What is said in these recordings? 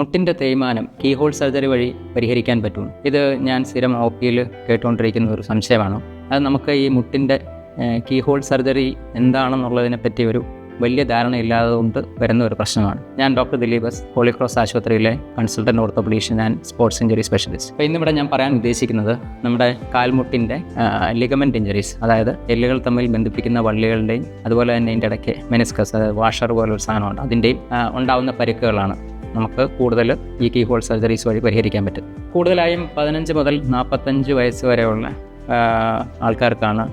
മുട്ടിന്റെ തേയ്മാനം key hole surgery വഴി പരിഹരിക്കാൻ പറ്റും. ഇത് ഞാൻ സ്ഥിരം ഒ പിയിൽ കേട്ടുകൊണ്ടിരിക്കുന്ന ഒരു സംശയമാണ്. അത് നമുക്ക് ഈ മുട്ടിന്റെ കീ ഹോൾ സർജറി എന്താണെന്നുള്ളതിനെ പറ്റി ഒരു വലിയ ധാരണയില്ലാതെ കൊണ്ട് വരുന്ന ഒരു പ്രശ്നമാണ്. ഞാൻ ഡോക്ടർ ദിലീപസ് ഹോളിക്രോസ് ആശുപത്രിയിലെ consultant orthopaedician and sports injury specialist അപ്പോൾ ഇന്നിവിടെ ഞാൻ പറയാൻ ഉദ്ദേശിക്കുന്നത് നമ്മുടെ കാൽമുട്ടിന്റെ ലിഗമെന്റ് ഇഞ്ചറീസ് അതായത് എല്ലുകൾ തമ്മിൽ ബന്ധിപ്പിക്കുന്ന വള്ളികളുടെയും അതുപോലെ തന്നെ അതിന്റെ ഇടയ്ക്ക് മെനിസ്കസ് അതായത് വാഷർ പോലൊരു സാധനമുണ്ട്. അതിന്റെയും ഉണ്ടാവുന്ന പരിക്കുകളാണ്. നമുക്ക് കൂടുതൽ ഈ കീ ഹോൾ സർജറീസ് വഴി പരിഹരിക്കാൻ പറ്റും. കൂടുതലായും പതിനഞ്ച് മുതൽ നാൽപ്പത്തഞ്ച് വയസ്സ് വരെയുള്ള ആൾക്കാർക്കാണ്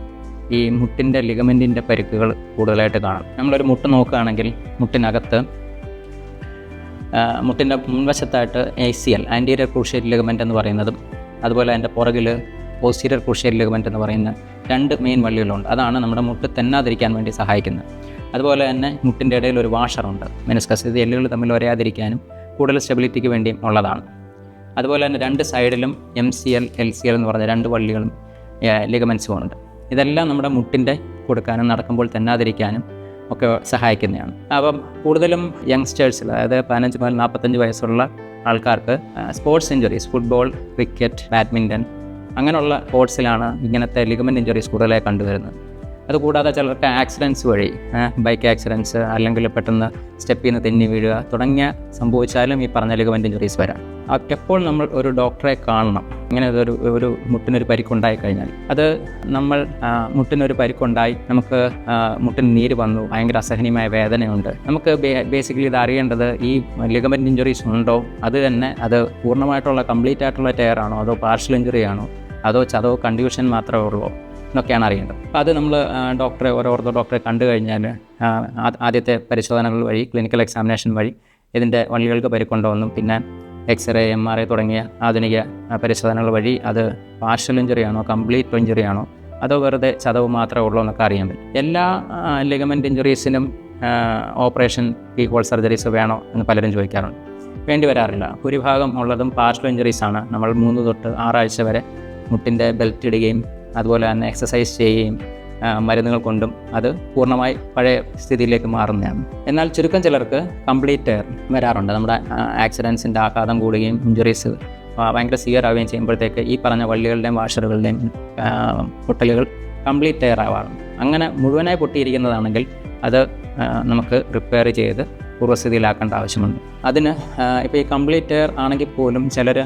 ഈ മുട്ടിന്റെ ലിഗമെന്റിന്റെ പരിക്കുകൾ കൂടുതലായിട്ട് കാണാം. നമ്മളൊരു മുട്ട് നോക്കുകയാണെങ്കിൽ മുട്ടിനകത്ത് മുട്ടിന്റെ മുൻവശത്തായിട്ട് A C L anterior cruciate ligament എന്ന് പറയുന്നതും അതുപോലെ അതിന്റെ പുറകിൽ പോസ്റ്റീരിയർ ക്രൂഷ്യൽ ലിഗമെന്റ് എന്ന് പറയുന്ന രണ്ട് മെയിൻ വള്ളികളുണ്ട്. അതാണ് നമ്മുടെ മുട്ട് തെന്നാതിരിക്കാൻ വേണ്ടി സഹായിക്കുന്നത്. അതുപോലെ തന്നെ മുട്ടിന്റെ ഇടയിൽ ഒരു വാഷറുണ്ട് മെനസ്കസ് ഇത് എല്ലുകൾ തമ്മിൽ ഒരയാതിരിക്കാനും കൂടുതൽ സ്റ്റെബിലിറ്റിക്ക് വേണ്ടിയും ഉള്ളതാണ്. അതുപോലെ തന്നെ രണ്ട് സൈഡിലും M C L L C L എന്ന് പറഞ്ഞ രണ്ട് വള്ളികളും ലിഗമെൻസും ഉണ്ട്. ഇതെല്ലാം നമ്മുടെ മുട്ടിന്റെ കൊടുക്കാനും നടക്കുമ്പോൾ തെന്നാതിരിക്കാനും ഒക്കെ സഹായിക്കുന്നതാണ്. അപ്പം കൂടുതലും യങ്സ്റ്റേഴ്സിൽ അതായത് പതിനഞ്ച് മുതൽ നാൽപ്പത്തഞ്ച് വയസ്സുള്ള ആൾക്കാർക്ക് sports injuries football cricket badminton അങ്ങനെയുള്ള സ്പോർട്സിലാണ് ഇങ്ങനത്തെ ലിഗമെന്റ് ഇഞ്ചുറീസ് കൂടുതലായി കണ്ടുവരുന്നത്. അതുകൂടാതെ ചിലർക്ക് ആക്സിഡൻസ് വഴി ബൈക്ക് ആക്സിഡൻസ് അല്ലെങ്കിൽ പെട്ടെന്ന് സ്റ്റെപ്പിൽ നിന്ന് തെന്നി വീഴുക തുടങ്ങിയ സംഭവിച്ചാലും ഈ പറഞ്ഞ ലിഗമെന്റ് ഇഞ്ചുറീസ് വരാം. അപ്പോൾ നമ്മൾ ഒരു ഡോക്ടറെ കാണണം? ഇങ്ങനെ ഒരു ഒരു മുട്ടിനൊരു പരിക്കുണ്ടായി കഴിഞ്ഞാൽ. അത് നമ്മൾ മുട്ടിനൊരു പരിക്കുണ്ടായി നമുക്ക് മുട്ടിന് നീര് വന്നു ഭയങ്കര അസഹനീയമായ വേദനയുണ്ട്. നമുക്ക് ബേസിക്കലി ഇത് അറിയേണ്ടത് ഈ ലിഗമെന്റ് ഇഞ്ചുറീസ് ഉണ്ടോ? അത് തന്നെ അത് പൂർണമായിട്ടുള്ള കംപ്ലീറ്റ് ആയിട്ടുള്ള ടയർ ആണോ? അതോ പാർഷ്യൽ ഇഞ്ചുറി ആണോ? അതോ ചതവോ കൺഡ്യൂഷൻ മാത്രമേ ഉള്ളൂ? എന്നൊക്കെയാണ് അറിയേണ്ടത്. അപ്പോൾ അത് നമ്മൾ ഡോക്ടറെ ഓരോ ഓർത്തോ ഡോക്ടറെ കണ്ടു കഴിഞ്ഞാൽ ആദ്യത്തെ പരിശോധനകൾ വഴി ക്ലിനിക്കൽ എക്സാമിനേഷൻ വഴി ഇതിന്റെ വള്ളികൾക്ക് പരിക്കൊണ്ടോന്നും പിന്നെ എക്സ്റേ എം ആർ ഐ തുടങ്ങിയ ആധുനിക പരിശോധനകൾ വഴി അത് പാർഷ്യൽ ഇഞ്ചുറി ആണോ കംപ്ലീറ്റ് ഇഞ്ചുറി ആണോ അതോ വെറുതെ ചതവ് മാത്രമേ ഉള്ളൂ എന്നൊക്കെ അറിയാൻ പറ്റും. എല്ലാ ലിഗമെന്റ് ഇഞ്ചുറീസിനും ഓപ്പറേഷൻ ഈ ഹോൾ സർജറീസ് വേണോ എന്ന് പലരും ചോദിക്കാറുണ്ട്. വേണ്ടി വരാറില്ല. ഭൂരിഭാഗം ഉള്ളതും പാർഷ്യൽ ഇഞ്ചുറീസ് ആണ് നമ്മൾ മൂന്ന് തൊട്ട് ആറാഴ്ച വരെ മുട്ടിന്റെ ബെൽറ്റ് ഇടുകയും അതുപോലെ തന്നെ എക്സസൈസ് ചെയ്യുകയും മരുന്നുകൾ കൊണ്ടും അത് പൂർണമായി പഴയ സ്ഥിതിയിലേക്ക് മാറുന്നതാണ്. എന്നാൽ ചുരുക്കം ചിലർക്ക് കംപ്ലീറ്റ് വരാറുണ്ട്. നമ്മുടെ ആക്സിഡൻസിന്റെ ആഘാതം കൂടുകയും ഇഞ്ചുറീസ് ഭയങ്കര സിയർ ആവുകയും ചെയ്യുമ്പോഴത്തേക്ക് ഈ പറഞ്ഞ വള്ളികളുടെയും വാഷറുകളുടെയും പൊട്ടലുകൾ കംപ്ലീറ്റ് ടയർ ആവാറുണ്ട്. അങ്ങനെ മുഴുവനായി പൊട്ടിയിരിക്കുന്നതാണെങ്കിൽ അത് നമുക്ക് റിപ്പയർ ചെയ്ത് പൂർവസ്ഥിതിയിലാക്കേണ്ട ആവശ്യമുണ്ട്. അതിന് ഇപ്പോൾ ഈ കംപ്ലീറ്റ് ടയർ ആണെങ്കിൽ പോലും ചിലർ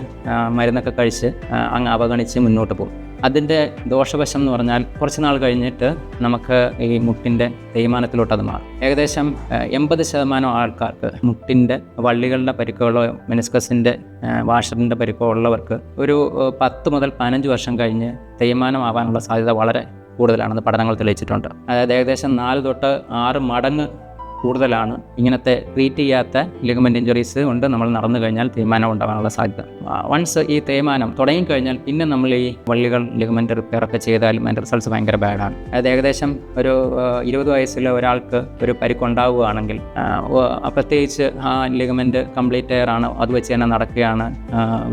മരുന്നൊക്കെ കഴിച്ച് അങ്ങ് അവഗണിച്ച് മുന്നോട്ട് പോകും. അതിന്റെ ദോഷവശം എന്ന് പറഞ്ഞാൽ കുറച്ച് നാൾ കഴിഞ്ഞിട്ട് നമുക്ക് ഈ മുട്ടിന്റെ തേയ്മാനത്തിലോട്ട് അത് മാറും. ഏകദേശം എൺപത് ശതമാനം ആൾക്കാർക്ക് മുട്ടിന്റെ വള്ളികളുടെ പരിക്കുകളോ മെനിസ്കസിന്റെ വാഷറിന്റെ പരിക്കോ ഉള്ളവർക്ക് ഒരു പത്ത് മുതൽ പതിനഞ്ച് വർഷം കഴിഞ്ഞ് തേയ്മാനമാവാനുള്ള സാധ്യത വളരെ കൂടുതലാണെന്ന് പഠനങ്ങൾ തെളിയിച്ചിട്ടുണ്ട്. അതായത് ഏകദേശം നാല് തൊട്ട് ആറ് മടങ്ങ് കൂടുതലാണ്. ഇങ്ങനത്തെ ട്രീറ്റ് ചെയ്യാത്ത ലിഗമെന്റ് ഇഞ്ചുറീസ് കൊണ്ട് നമ്മൾ നടന്നു കഴിഞ്ഞാൽ തേയ്മാനം ഉണ്ടാകാനുള്ള സാധ്യത. വൺസ് ഈ തേയ്മാനം തുടങ്ങിക്കഴിഞ്ഞാൽ പിന്നെ നമ്മൾ ഈ വള്ളികൾ ലിഗമെന്റ് റിപ്പയർ ഒക്കെ ചെയ്താലും അതിന്റെ റിസൾട്ട്സ് ഭയങ്കര ബാഡാണ് അതായത് ഏകദേശം ഒരു ഇരുപത് വയസ്സിലെ ഒരാൾക്ക് ഒരു പരിക്കുണ്ടാവുകയാണെങ്കിൽ പ്രത്യേകിച്ച് ആ ലിഗമെന്റ് കംപ്ലീറ്റ് ആണ് അത് വെച്ച് തന്നെ നടക്കുകയാണ്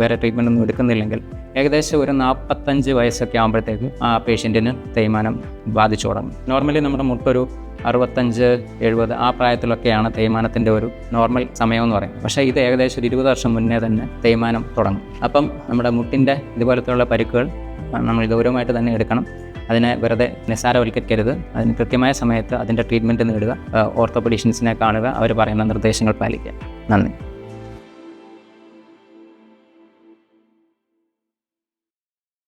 വേറെ ട്രീറ്റ്മെന്റ് ഒന്നും എടുക്കുന്നില്ലെങ്കിൽ ഏകദേശം ഒരു നാൽപ്പത്തഞ്ച് വയസ്സൊക്കെ ആകുമ്പോഴത്തേക്ക് ആ പേഷ്യന്റിന് തേയ്മാനം ബാധിച്ചു തുടങ്ങും. നോർമലി നമ്മുടെ മുട്ടൊരു അറുപത്തഞ്ച് എഴുപത് ആ പ്രായത്തിലൊക്കെയാണ് തേയ്മാനത്തിന്റെ ഒരു നോർമൽ സമയം എന്ന് പറയുന്നത്. പക്ഷേ ഇത് ഏകദേശം ഒരു ഇരുപത് വർഷം മുന്നേ തന്നെ തേയ്മാനം തുടങ്ങും. അപ്പം നമ്മുടെ മുട്ടിന്റെ ഇതുപോലത്തെയുള്ള പരിക്കുകൾ നമ്മൾ ഗൗരവമായിട്ട് തന്നെ എടുക്കണം. അതിനെ വെറുതെ നിസ്സാരവൽക്കരിക്കരുത്. അതിന് കൃത്യമായ സമയത്ത് അതിന്റെ ട്രീറ്റ്മെന്റ് നേടുക. ഓർത്തോപെഡീഷ്യൻസിനെ കാണുക. അവർ പറയുന്ന നിർദ്ദേശങ്ങൾ പാലിക്കുക. നന്ദി.